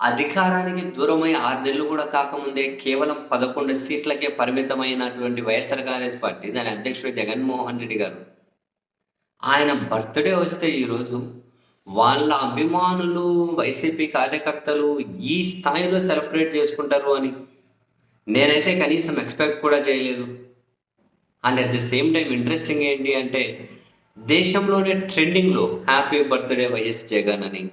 అధికారానికి దూరమై ఆరు నెలలు కూడా కాకముందే కేవలం పదకొండు సీట్లకే పరిమితమైనటువంటి వైఎస్ఆర్ కాంగ్రెస్ పార్టీ దాని అధ్యక్షుడు జగన్మోహన్ రెడ్డి గారు. ఆయన బర్త్డే వస్తే ఈరోజు వాళ్ళ అభిమానులు వైసీపీ కార్యకర్తలు ఈ స్థాయిలో సెలబ్రేట్ చేసుకుంటారు అని నేనైతే కనీసం ఎక్స్పెక్ట్ కూడా చేయలేదు. And at the same time interesting ఏంటి అంటే దేశంలోనే ట్రెండింగ్లో హ్యాపీ బర్త్డే వైఎస్ జగన్ అని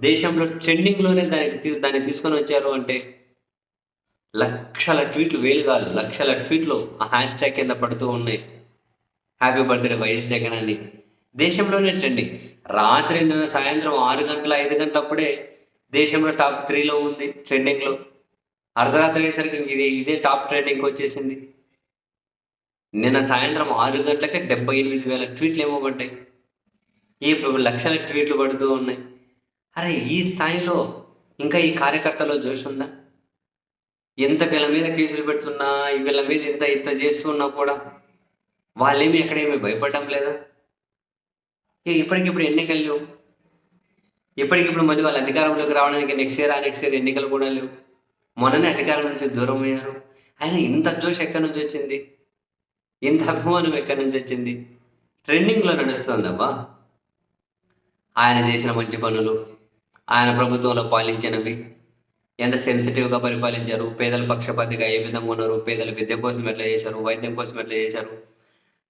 దేశంలో ట్రెండింగ్లోనే దానికి దాన్ని తీసుకొని వచ్చారు అంటే లక్షల ట్వీట్లు వేలు కాదు లక్షల ట్వీట్లు ఆ హ్యాష్ ట్యాగ్ కింద పడుతూ ఉన్నాయి. హ్యాపీ బర్త్డే వైఎస్ జగన్ అని దేశంలోనే ట్రెండింగ్. రాత్రి నిన్న సాయంత్రం ఆరు గంటల ఐదు గంటలప్పుడే దేశంలో టాప్ త్రీలో ఉంది ట్రెండింగ్లో. అర్ధరాత్రి అయ్యేసరికి ఇది ఇదే టాప్ ట్రెండింగ్కి వచ్చేసింది. నిన్న సాయంత్రం ఆరు గంటలకే డెబ్బై ఎనిమిది వేల ట్వీట్లు ఏమో పడ్డాయి. ఈ లక్షల ట్వీట్లు పడుతూ ఉన్నాయి. అరే ఈ స్థాయిలో ఇంకా ఈ కార్యకర్తలో జోష్ ఉందా? ఎంత వీళ్ళ మీద కేసులు పెడుతున్నా వీళ్ళ మీద ఇంత ఇంత చేస్తున్నా కూడా వాళ్ళేమి ఎక్కడేమి భయపడడం లేదా? ఇప్పటికిప్పుడు ఎన్నికలు లేవు. ఇప్పటికిప్పుడు మళ్ళీ వాళ్ళ అధికారంలోకి రావడానికి నెక్స్ట్ ఇయర్ ఆ నెక్స్ట్ ఇయర్ ఎన్నికలు కూడా లేవు. మొన్ననే అధికారం నుంచి దూరం అయ్యారు. ఆయన ఇంత జోష్ ఎక్కడి నుంచి వచ్చింది? ఇంత అభిమానం ఎక్కడి నుంచి వచ్చింది? ట్రెండింగ్లో నడుస్తుందబ్బా. ఆయన చేసిన మంచి పనులు ఆయన ప్రభుత్వంలో పాలించినవి ఎంత సెన్సిటివ్గా పరిపాలించారు? పేదల పక్షపాతిగా ఏ విధంగా ఉన్నారు? పేదల విద్య కోసం ఎట్లా చేశారు? వైద్యం కోసం ఎట్లా చేశారు?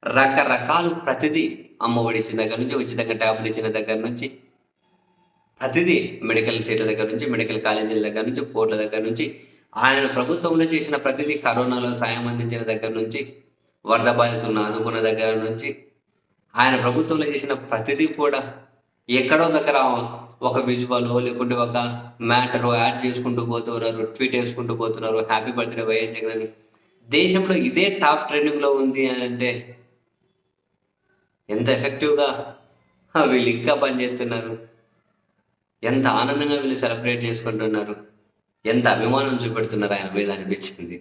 రకరకాలు ప్రతిదీ అమ్మఒడి ఇచ్చిన దగ్గర నుంచి ఉచితంగా ట్యాబ్లు ఇచ్చిన దగ్గర నుంచి ప్రతిదీ మెడికల్ సీట్ల దగ్గర నుంచి మెడికల్ కాలేజీల దగ్గర నుంచి పోర్ట్ల దగ్గర నుంచి ఆయన ప్రభుత్వంలో చేసిన ప్రతిదీ కరోనాలో సాయం అందించిన దగ్గర నుంచి వరద బాధితులను ఆదుకున్న దగ్గర నుంచి ఆయన ప్రభుత్వంలో చేసిన ప్రతిదీ కూడా ఎక్కడో దగ్గర ఒక విజువల్ లేకుంటే ఒక మ్యాటర్ యాడ్ చేసుకుంటూ పోతున్నారు ట్వీట్ వేసుకుంటూ పోతున్నారు హ్యాపీ బర్త్డే వైఎస్ జగన్ అని. దేశంలో ఇదే టాప్ ట్రెండింగ్లో ఉంది అని అంటే ఎంత ఎఫెక్టివ్గా వీళ్ళు ఇంకా పనిచేస్తున్నారు. ఎంత ఆనందంగా వీళ్ళు సెలబ్రేట్ చేసుకుంటున్నారు. ఎంత అభిమానం చూపెడుతున్నారు ఆయన మీద అనిపించింది.